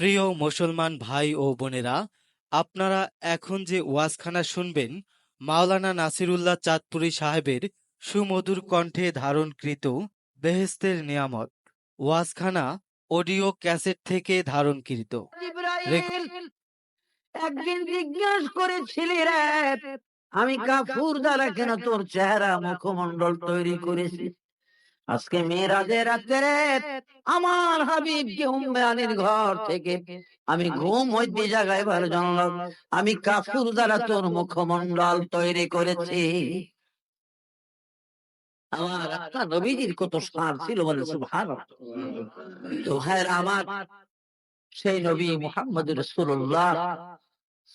প্রিয় মুসলমান ভাই ও বোনেরা, আপনারা এখন যে ওয়াজখানা শুনবেন, মাওলানা নাসিরুল্লাহ চাঁদপুরী সাহেবের সুমধুর কণ্ঠে ধারণকৃত বেহেস্তের নিয়ামত। ওয়াজখানা অডিও ক্যাসেট থেকে ধারণকৃত। একদিন জিজ্ঞাস করেছিলি রে আমি কাফুর দ্বারা কেন তোর চেহারা মুখমন্ডল তৈরি করেছি আজকে মেয়েরাজের রাত্রে আমার হাবিবকে উম্মে আলীর ঘর থেকে আমি ঘুম হইতে জাগাইবার জানলাম আমি কাফুর দ্বারা তোর মুখমন্ডল তৈরি করেছি। আমার একটা নবীজির কত সার ছিল বলে সুবহানাল্লাহ। তো হ্যাঁ আমার সেই নবী মুহাম্মদ রাসূলুল্লাহ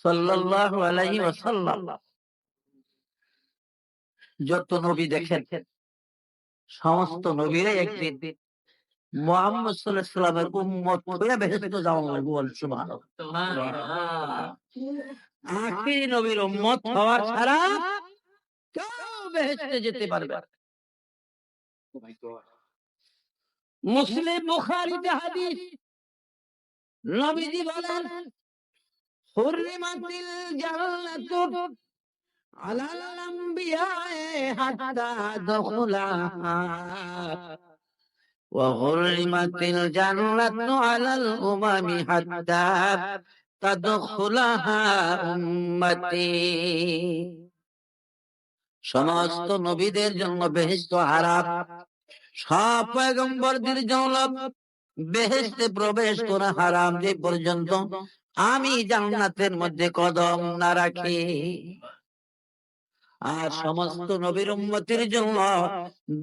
সাল্লাল্লাহু আলাইহি ওয়াসাল্লাম। যত নবী দেখেন সমস্ত নবীরা একদিন মুহাম্মদ সাল্লামের উম্মত হয়ে বেহেশতে যাওয়া লাগবে বল আখিরি নবীর উম্মত হওয়ার ছাড়া কেউ বেহেশতে যেতে পারবে মুসলিম বুখারীতে হাদিস নবীজি বলেন হুররিমাতিল জান্নাতু ওয়া হুররিমাতিল জান্নাতু আলাল উমামি হাত্তা তাদখুলাহা সমস্ত নবীদের জন্য বেহেস্ত হারাম সব পয়গম্বরদের জন্য বেহেস্তে প্রবেশ করা হারাম যে পর্যন্ত আমি জান্নাতের মধ্যে কদম না রাখি। আর সমস্ত নবীর উম্মতির জন্য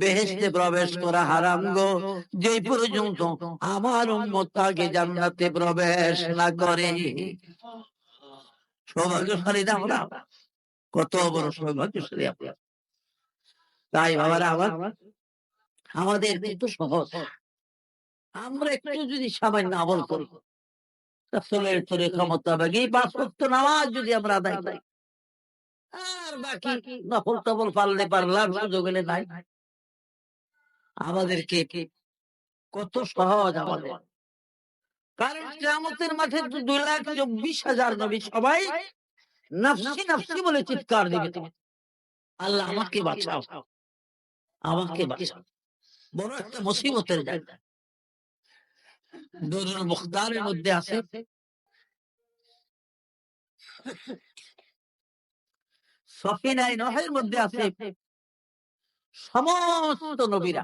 বেহেশতে প্রবেশ করা হারাম গো। যে পর্যন্ত আমার উম্মত আগে জান্নাতে প্রবেশ না করে। সৌভাগ্যশালী না আমরা? কত বড় সৌভাগ্যশালী আমরা? তাই বাবারা আমার আমাদের কিন্তু সহজ। আমরা একটু যদি সামান্য আমল করি রাসূলের তরিকা মোতাবেক এই পাঁচ নামাজ যদি আমরা আদায় করি। আর বাকি নফল টফল পারলে পারলাম সুযোগ হলে নাই। আমাদেরকে কত সহজ আমাদের। কারণ কিয়ামতের মাঠে দুই লাখ চব্বিশ হাজার নবী সবাই নাফসি নাফসি বলে চিৎকার দিবে। আল্লাহ আমাকে বাঁচাও। আমাকে বাঁচাও। বড় একটা মুসিবতের জায়গা। নুরুল মুখতারের মধ্যে আছে। নহরের মধ্যে আছে সমস্ত নবীরা।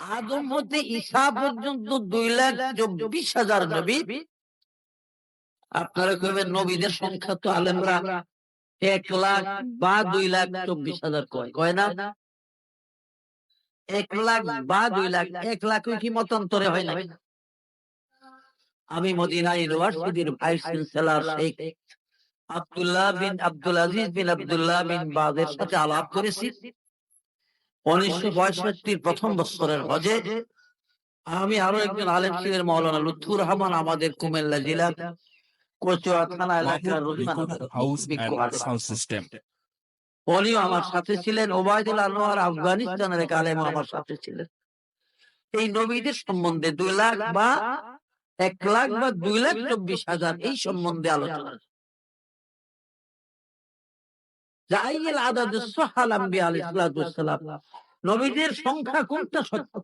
আদম হতে ঈসা পর্যন্ত দুই লাখ চব্বিশ হাজার নবী। আপনারা কইবেন নবীদের সংখ্যা তো আলেমরা এক লাখ বা দুই লাখ চব্বিশ হাজার কয় কয় না? এক লাখ বা দুই লাখ এক লাখ কি মতান্তরে হয় না আমি মদিনা ইউনিভার্সিটির vice chancellor Sheikh Abdullah bin Abdul Aziz bin Abdullah bin বাদের সাথে আলাপ করেছি। উনিশশো পঁয়ষট্টির প্রথম বছরের হজে আমি আরও একজন আলেম ছিলেন মৌলানা লুৎফুর রহমান আমাদের কুমিল্লা জেলার কচুয়া থানা এলাকার. উনিও আমার সাথে ছিলেন ওবায়দুল আনোয়ার আফগানিস্তানের এক আলেম আমার সাথে ছিলেন। এই নবীদের সম্বন্ধে দুই লাখ বা এক লাখ বা দুই লাখ চব্বিশ হাজার এই সম্বন্ধে আলোচনা। জাইল আদাদ নবীদের সংখ্যা কোনটা সত্য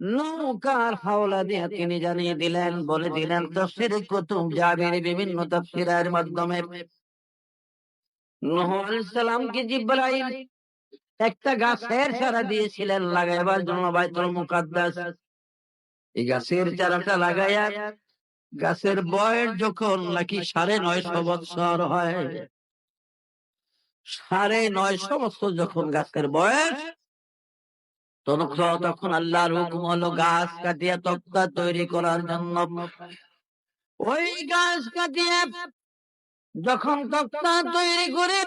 নৌকার হাওলা দিয়ে তিনি জানিয়ে দিলেন বলে দিলেন তফসির কুতুব জাবির বিভিন্ন তফসিরের মাধ্যমে। নূহ আলাইহিস সালামকে জিব্রাইল একটা গাছের চারা দিয়েছিলেন লাগাইবার জন্য বাইতুল মুকাদ্দাস। এই গাছের চারাটা লাগাইয়া গাছের বয়স যখন নাকি সাড়ে নয়শো বৎসর হয়। সাড়ে নয়শো বছর যখন গাছের বয়স তখন আল্লাহর হুকুম হলো গাছ কাটিয়া তক্তা তৈরি করার জন্য ওই গাছ কাটিয়া যখন তক্তা তৈরি করে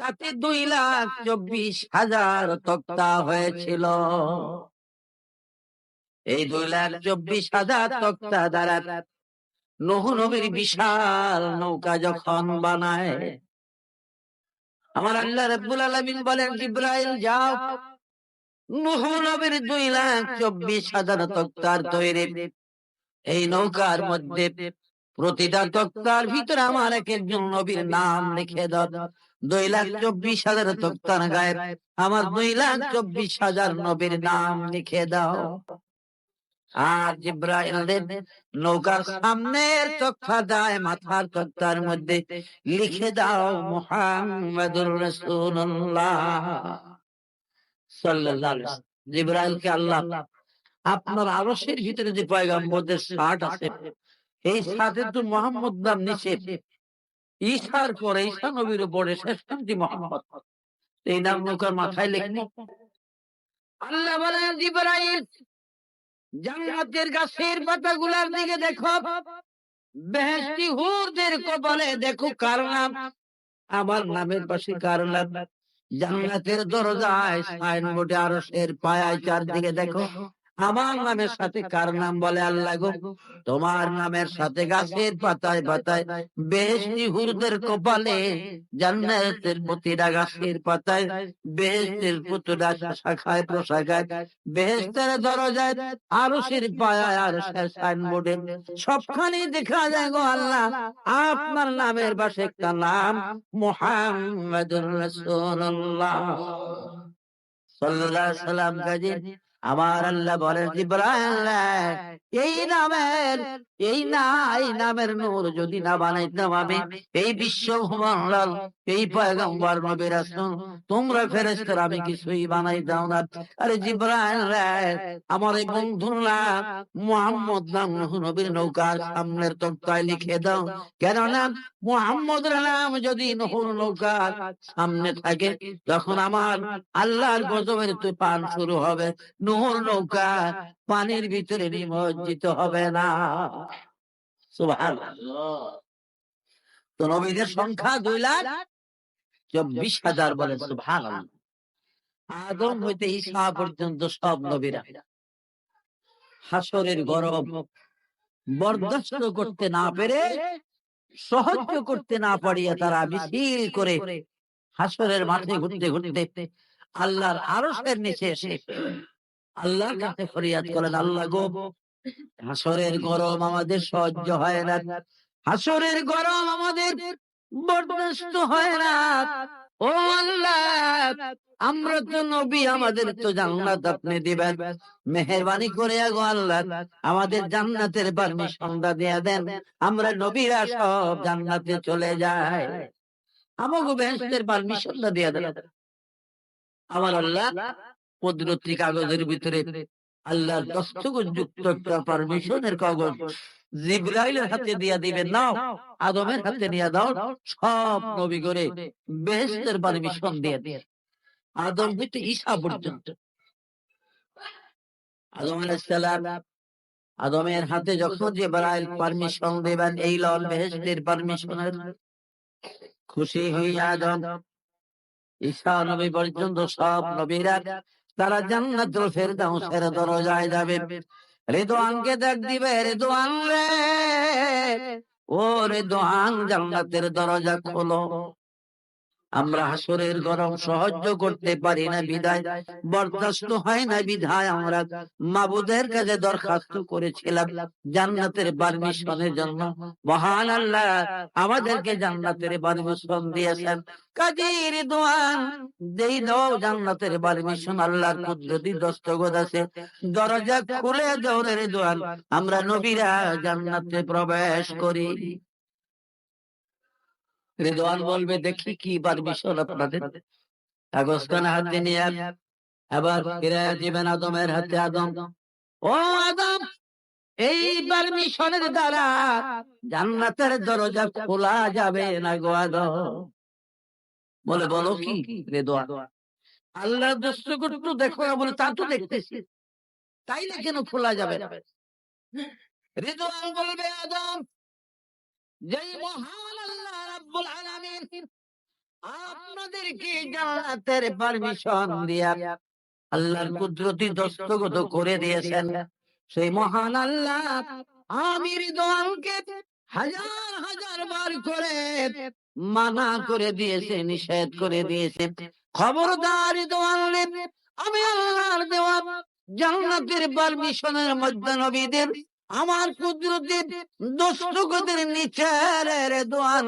তাতে দুই লাখ চব্বিশ হাজার তক্তা হয়েছিল। এই দুই লাখ চব্বিশ হাজার তক্তা দ্বারা নহু নবীর বিশাল নৌকা যখন বানায়, আমার আল্লাহ রাব্বুল আলামিন বলেন, জিব্রাইল, যাও। নূহ নবীর দুই লাখ চব্বিশ হাজার তক্তার তৈরি। এই নৌকার মধ্যে প্রতিটা তক্তার ভিতরে আমার এক একজন নবীর নাম লিখে দাও। দুই লাখ চব্বিশ হাজার তক্তার গায়ে আমার দুই লাখ চব্বিশ হাজার নবীর নাম লিখে দাও। আর জিব্রাইল নৌকার সামনের তক্তা দায় মাথার তক্তার মধ্যে লিখে দাও মুহাম্মাদুর আলাইহি জিব্রাইলকে আল্লাহ, আপনার আরশের ভিতরে যে পয়গম্বরদের শার্ট আছে, এই শার্টে তো মোহাম্মদ নাম নিষেধ। ঈশার পরে ঈশা নবীর উপরে শেষ মোহাম্মদ। এই নাম নৌকার মাথায় লিখব। আল্লাহ বলেন, জিব্রাইল জান্নাতের গাছের পাতাগুলার দিকে দেখো। বেহেস্তি হুরদের কপালে দেখো কার নাম? আমার নামের পাশে কার নাম? জান্নাতের দরজায় সাইনবোর্ডে আরশের পায়ায় চারদিকে দেখো। আমার নামের সাথে কার নাম বলে আল্লাহ গো? তোমার নামের সাথে গাছের পাতায় পাতায় বেহেশতি হুরদের কপালে, জান্নাতের প্রতিটা গাছের পাতায় বেহেশতের প্রতিটা শাখায় প্রশাখায়, বেহেশতের দরজায় আরশের পায়ায় আরশের সাইনবোর্ডে সবখানে দেখা যায় গো আল্লাহ। আপনার নামের পাশে একটা নাম, মুহাম্মাদুর রাসূলুল্লাহ। সাল্লাল্লাহু আলাইহি সাল্লাম কাজী আমার আল্লাহ বলেন এই নামের, এই না এই নামের নূর যদি না বানাইতাম আমি, এই বিশ্ব ভ্রমণলাল এই পয়গম্বর নবী রাসূল, তোমরা ফেরেশতারা আমি কিছুই বানাইতাম না। আরে জিব্রাইল আমার এই বন্ধুর নাম মুহাম্মদ নাম নবীর নৌকার সামনের তক্তায় লিখে দাও। কেন কেননা মুহাম্মদের নাম যদি নহর নৌকার সামনে থাকে, তখন আমার আল্লাহর গজবের তুই পান শুরু হবে। নহর নৌকা পানির ভিতরে নিমজ্জিত হবে না। তো নবীদের সংখ্যা দুই লাখ চব্বিশ হাজার বলে সুভান আদম হইতে ঈসা পর্যন্ত সব নবীরা। হাসরের গরম বরদাস্ত করতে না পেরে সহ্য করতে না পারিয়া তারা মিছিল করে হাসরের মাঠে ঘুরতে ঘুরতে আল্লাহর আরশের নিচে এসে আল্লাহর কাছে ফরিয়াদ করেন? আল্লাহ গো হাসরের গরম আমাদের সহ্য হয় না। হাসরের গরম আমাদের বরদাস্ত হয় না। ও আল্লাহ আমরা তো নবী আমাদের তো জান্নাত আপনি দিবেন। মেহেরবানি করে গো আল্লাহ আমাদের জান্নাতের পারমিশনটা দিয়ে দেন। আমরা নবীরা সব জান্নাতে চলে যাই। আমাকে বেহেশতের পারমিশনটা দিয়ে দেন। আমার আল্লাহ কাগজের ভিতরে আল্লাহর একটা পারমিশনের কাগজ। জিব্রাইলের হাতে দিয়া দিবেন নাও। আদমের হাতে নিয়ে দাও। সব নবী করে বেহেশতের পারমিশন দিয়ে দিয়ে আদম হইতে ঈসা পর্যন্ত। আদম আলাইহিস সালাম আদমের হাতে যখন জিব্রাইল পারমিশন দিবেন এই লল বেহেশতের পারমিশনের খুশি হইয়া আদম। ঈসা নবী পর্যন্ত সব নবীরা তারা জান্নাতুল ফেরদাউসের দরজায় যাবে। রেদোয়ানকে ডাক দিবে রেদোয়ান রে, ও রেদোয়ান জান্নাতের দরজা খোলো। আমরা হাসরের গরম সহ্য করতে পারি না বিদায়। বরদাস্ত হয় না বিধায় আমরা। মাবুদের কাছে দরখাস্ত করেছিলাম জান্নাতের পারমিশনের জন্য। মহান আল্লাহ আমাদেরকে জান্নাতের পারমিশন দিয়েছেন। কাজীর দোয়ান যেই দাও জান্নাতের পারমিশন, আল্লাহর কুদরতি দস্তগত আছে। দরজা খুলে দাও রে দোয়ান আমরা নবীরা জান্নাতে প্রবেশ করি। রেদওয়ান বলবে দেখি কি পারমিশন আপনাদের। খানা হাতে নিয়ে আবার ফিরে দিবেন আদমের হাতে আদম। ও আদম এই পারমিশনের দ্বারা জান্নাতের দরজা খোলা যাবে না গো আদম। বলে বলো কি রেদওয়ান আল্লাহ দোস্ত করতো দেখো না বলে তা তো দেখতেছি। তাইলে কেন খোলা যাবে না? রেদওয়ান বলবে আদম যেই মহান আল্লাহ রাব্বুল আলামিন আপনাদেরকে জান্নাতের পারমিশন দিয়া আল্লাহর কুদরতি দস্তগত করে দিয়েছেন। সেই মহান আল্লাহ হাজার হাজার বার করে মানা করে দিয়েছে নিষেধ করে দিয়েছে। খবরদার দোয়ালে আমি আল্লাহর দেওয়া জান্নাতের পারমিশনের মধ্যে নবীদের আমার কুদরতের দস্তগতের নিচের দোয়ার,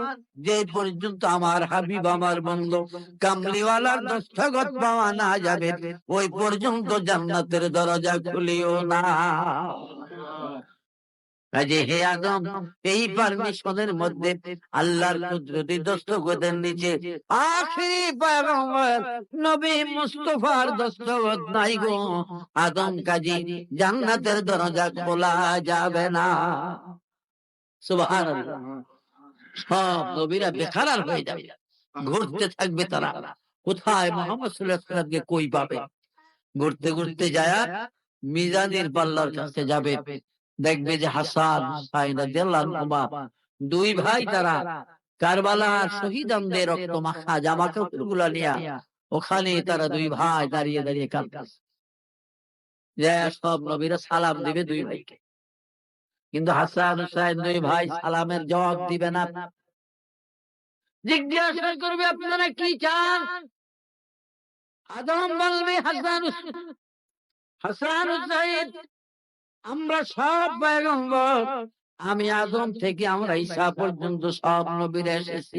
যে পর্যন্ত আমার হাবিব, আমার বন্ধু, কামলিওয়ালার দস্তগত পাওয়া না যাবে, ওই পর্যন্ত জান্নাতের দরজা খুলিও না। কাজে হে আদম, এই পারমিশনের মধ্যে আল্লাহর কুদরতি দস্তগতের নিচে পয়গম্বর নবী দস্তগত নাই গো। আদম জান্নাতের দরজা খোলা যাবে না। সুবহানাল্লাহ। সব নবীরা বেকার হয়ে যাবে। ঘুরতে থাকবে তারা। কোথায় মোহাম্মদ সাল্লাল্লাহু কই পাবে? ঘুরতে ঘুরতে যায় মিজানের পাল্লার কাছে যাবে। দেখবে যে হাসান দুই ভাই তারা কারবালার শহীদদের রক্ত মাখা জামা কাপড়গুলা নিয়া ওখানে তারা দুই ভাই দাঁড়িয়ে দাঁড়িয়ে কাঁদতেছে সব নবীরা সালাম দিবে দুই ভাইকে। কিন্তু হাসান হুসাইন দুই ভাই সালামের জবাব দিবে না। জিজ্ঞাসা করবে আপনারা কি চান? আদম বলবে হাসান হাসান হুসাইন আমরা সব পয়গম্বর। আমি আদম থেকে আমরা ঈসা পর্যন্ত সব নবীরা এসেছি।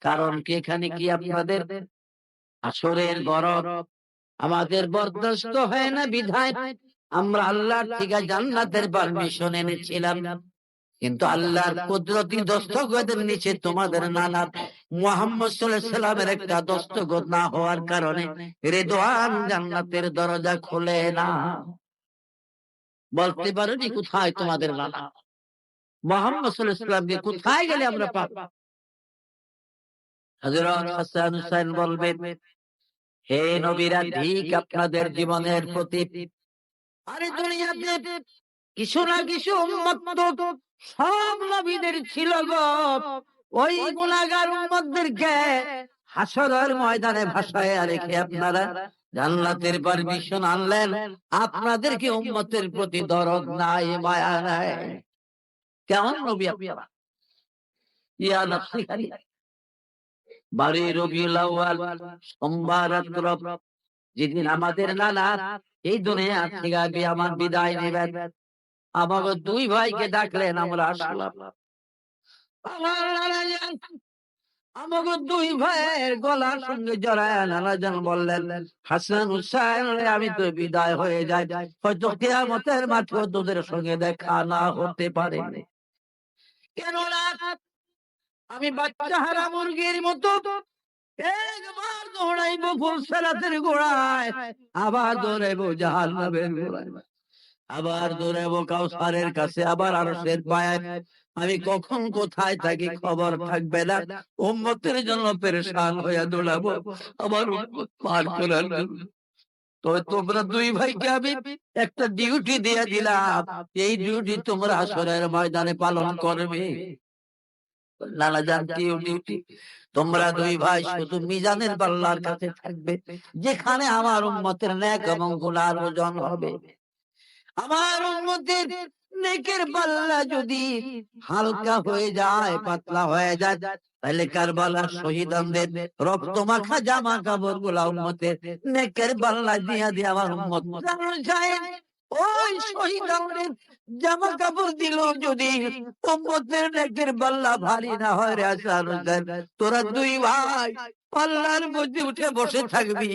কারণ কি এখানে কি আপনাদের আসরের গরব? আমাদের বরদাস্ত হয় না বিধায়। আমরা আল্লাহর থেকে জান্নাতের পারমিশন এনেছিলাম। কিন্তু আল্লাহর কুদরতি দস্তগতের নিচে তোমাদের নানা মোহাম্মদ সাল্লাল্লাহু আলাইহি সাল্লামের একটা দস্তগত না হওয়ার কারণে রেদওয়ান জান্নাতের দরজা খোলে না। বলতে পারোনি কোথায় তোমাদের নানা মোহাম্মদ সাল্লামকে কোথায় গেলে আমরা পাবো? হযরত হাসান হুসাইন বলবেন হে নবীরা ঠিক আপনাদের জীবনের প্রতি আরে দুনিয়াতে কিছু না কিছু উম্মত তো সব নবীদের ছিল গো। ওই গুনাহগার উম্মতদেরকে হাসরের ময়দানে ভাসায় রেখে আপনারা জান্নাতের পারমিশন আনলেন। আপনাদেরকে উম্মতের প্রতি দরদ নাই, মায়া নাই। কেমন নবী আপনারা ইয়া নফসি বারে রবিউল আউয়াল, সোমবার যেদিন আমাদের নানা, এই দুনিয়া থেকে আমার বিদায় নেবেন। আমাকে দুই ভাইকে ডাকলেন, আমরা আসলাম। গলার সঙ্গে দেখা না হতে পারে। কেননা আমি বাচ্চা হারা মুরগির মতো। একবার দৌড়াইবো ফুলসেরাতের গোড়ায়। আবার দৌড়াইবো জাহান্নামের গোড়ায়। আবার দৌড়াইবো কাউসারের কাছে, আবার আরশের পায়ে। আমি কখন কোথায় থাকি খবর থাকবে না। উম্মতের জন্য পেরেশান হয়ে দৌড়াবো। উম্মত পার করার। তো তোমরা দুই ভাইকে আমি একটা ডিউটি দিয়ে দিলাম। এই ডিউটি তোমরা আসরের ময়দানে পালন করবে। নানা জান ডিউটি তোমরা দুই ভাই শুধু মিজানের পাল্লার কাছে থাকবে। যেখানে আমার উম্মতের ন্যাক এবং গুনার ওজন হবে। আমার উম্মতের নেকের পাল্লা যদি হালকা হয়ে যায়, পাতলা হয়ে যায়, তাহলে কারবালার শহীদদের রক্ত মাখা জামা কাপড়গুলা উম্মতের নেকের পাল্লা দিয়া দিয়ে আমার উম্মত যায় ওই শহীদদের জামা কাপড় দিল যদি উম্মতের নেকের পাল্লা ভারী না হয় রে আসার তোরা দুই ভাই পাল্লার মধ্যে উঠে বসে থাকবি,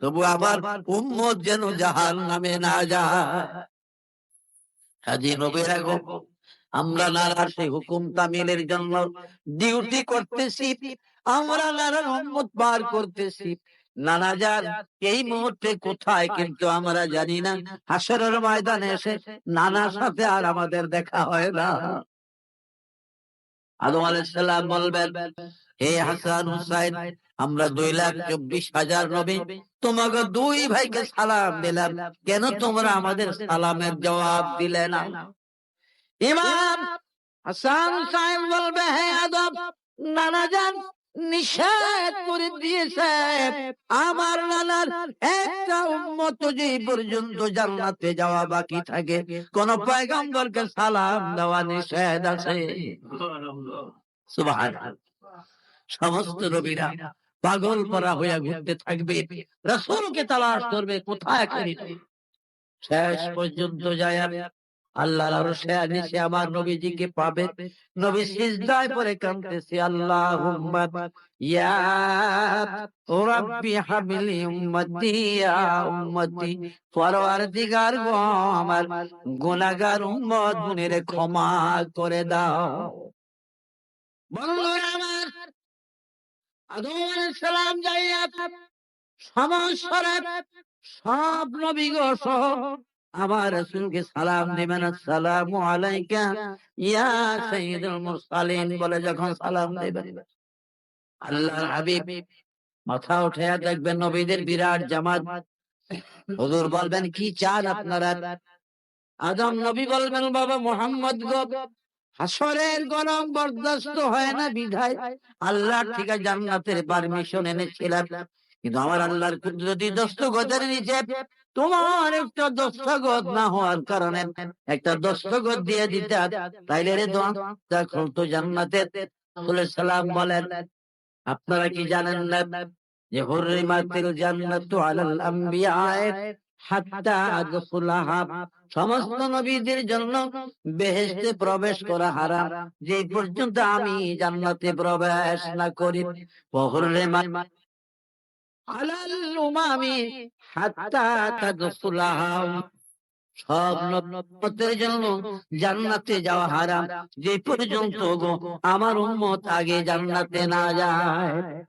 তবু আবার উম্মত যেন জাহান নামে না যায়। কাজী নবীরা গো আমরা নারার সেই হুকুম তামিলের জন্য ডিউটি করতেছি। আমরা নারার উম্মত পার করতেছি। নানা যান এই মুহূর্তে কোথায় কিন্তু আমরা জানি না। হাসরের ময়দানে এসে নানার সাথে আর আমাদের দেখা হয় না। আদম আলাইসাল্লাম বলবেন হে হাসান হুসাইন আমরা দুই লাখ চব্বিশ হাজার নবী তোমাকে দুই ভাইকে সালাম দিলাম। কেন তোমরা আমাদের সালামের জবাব দিলে না? ইমাম হাসান সাহেব বলবে হে আদম নানা যান নিষেধ করে দিয়েছে। আমার নানার একটা উম্মত যে পর্যন্ত জান্নাতে যাওয়া বাকি থাকে কোন পয়গম্বরকে সালাম দেওয়া নিষেধ আছে? সমস্ত নবীরা পাগল করা হইয়া ঘুরতে থাকবে। রসুলকে তালাশ করবে কোথায় করি শেষ পর্যন্ত যায় আল্লাহর আরও সে সে আমার নবীজিকে পাবে। নবী সিজদায় পরে কাঁদতেছে আল্লাহুম্মা ইয়া রাব্বি হাবলি উম্মতি ইয়া উম্মতি পরওয়ারদিগার গো আমার গুনাহগার উম্মত গুনের ক্ষমা করে দাও। বন্ধুরা আমার সালাম সব আমার সালাম দিবেন আলাইকা ইয়া মুরসালিন বলে যখন সালাম আল্লাহর হাবিব মাথা উঠে দেখবেন নবীদের বিরাট জামাত। হুজুর বলবেন, কি চান আপনারা? আদম নবী বলবেন, বাবা মোহাম্মদ গো হাসরের গরম বরদাস্ত হয় না বিধায়। আল্লাহ ঠিক আছে জান্নাতের পারমিশন এনেছিলাম। কিন্তু আমার আল্লাহর কুদরতি দস্তগতের নিচে তোমার একটা দস্তগত না হওয়ার কারণে একটা দস্তগত দিয়ে দিতে তাইলে রে দেখো তো রাসূলের সালাম বলেন। আপনারা কি জানেন না যে হুররিমাতিল জান্নাতু আলাল আম্বিয়া সমস্ত নবীদের জন্য বেহেশতে প্রবেশ করা হারাম। যে পর্যন্ত আমি জান্নাতে প্রবেশ না করি আলাল উমামি হাত্তা সব জন্য জান্নাতে যাওয়া হারাম। যে পর্যন্ত গো আমার উম্মত আগে জান্নাতে না যায়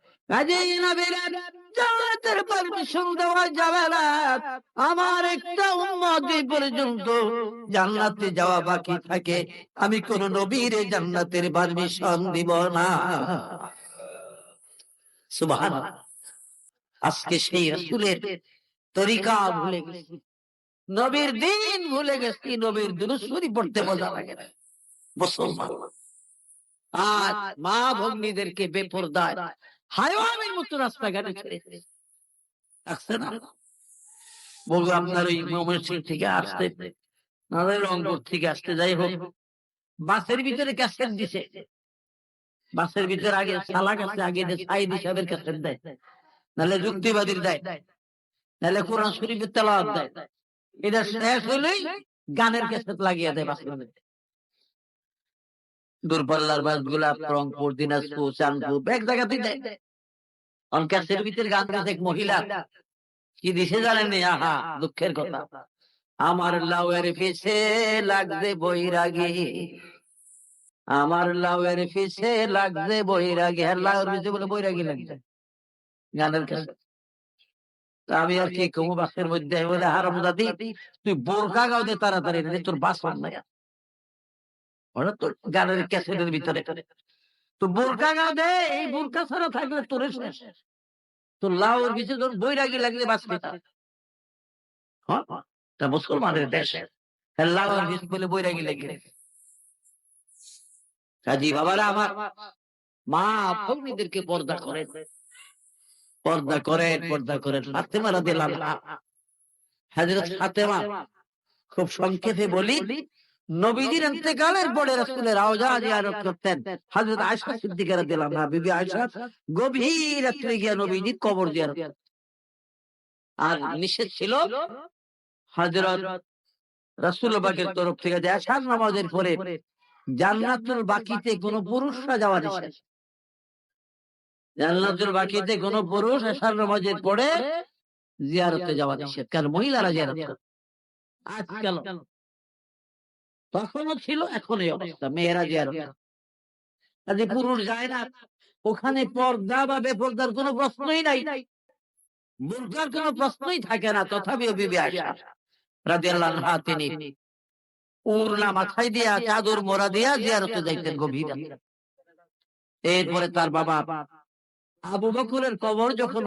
আমার একটা পর্যন্ত জান্নাতে যাওয়া বাকি থাকে। আমি কোন নবীর জান্নাতের পারমিশন দিব না। আজকে সেই রাসূলের তরিকা ভুলে গেছি। নবীর দিন ভুলে গেছি, নবীর দুরুশ্বরী পড়তে মজা লাগে না। মুসলমান। আজ মা ভগ্নীদেরকে বেপরদায় হাইওয়ানের মতো রাস্তাঘাটে ছেড়েছে আসছে না বলব আপনার ওই ময়মনসিং থেকে আসতে নাহলে থেকে আসতে যাই হোক বাসের ভিতরে ক্যাসেট দিছে বাসের ভিতরে আগে কাছে আগে সাইদ হিসাবের ক্যাসেট দেয় নাহলে যুক্তিবাদীর দেয় নাহলে কোরআন শরীফের তেলাওয়াত দেয় এটা শেষ হলেই গানের ক্যাসেট লাগিয়ে দেয় বাসের মধ্যে দূরপাল্লার বাসগুলা রংপুর, দিনাজপুর, চাঁদপুর, এক জায়গাতেই দেয়। অন ক্যাসের ভিতরে গান গাছে এক মহিলা কি দিছে জানেন আহা, দুঃখের কথা। আমার লাউয়ের পিছে লাগবে বৈরাগী। আমার লাউয়ের পিছে লাগবে বৈরাগী। আর লাউয়ের পিছে বলে বৈরাগী লাগছে। গানের কাছে আমি আর কি কমু বাসের মধ্যে? বলে হারাম দাদি তুই বোরকা গাও দে তাড়াতাড়ি তোর বাস পান না ওরা তোর গানের ক্যাসেটের ভিতরে। তো বোরকা গাও দে এই বোরকা ছাড়া থাকলে তোর শেষ। তোর লাউর পিছে তোর বৈরাগী লাগলে বাঁচবে না হ্যাঁ তা মুসলমানের দেশে। লাউর বলে বৈরাগী লাগলে। কাজী বাবারা আমার মা ভগ্নীদেরকে পর্দা করেন। পর্দা করেন পর্দা করেন। ফাতেমা রাদিয়াল্লাহু আনহা। হযরত ফাতেমা খুব সংক্ষেপে বলি নবীজির ইন্তেকালের পরে রাসূলের রওজা জিয়ারত করতেন। হযরত আয়েশা সিদ্দিকা রাদিয়াল্লাহু আনহা বিবি আয়েশা গভীর গিয়া নবীজির কবর জিয়ারত আর নিষেধ ছিল হযরত তরফ থেকে যে আশার নামাজের পরে জান্নাতুল বাকিতে কোন পুরুষরা যাওয়া নিষেধ জান্নাতুল বাকিতে কোন পুরুষ আশার নামাজের পরে জিয়ারতে যাওয়া নিষেধ কারণ মহিলারা জিয়ারত আজকাল তখনও ছিল এখন এই অবস্থা মেয়েরা। কাজে পুরুষ যায় না ওখানে পর্দা বা বেপর্দার কোনো প্রশ্নই নাই। বুর্গার কোনো প্রশ্নই থাকে না তথাপিও বিবি আয়সা রাদিয়াল্লাহু আনহা তিনি উরলা মাথায় দিয়া চাদর মোড়া দিয়া জিয়ারতে যাইতেন গভীর। এরপরে তার বাবা আবু বকরের কবর যখন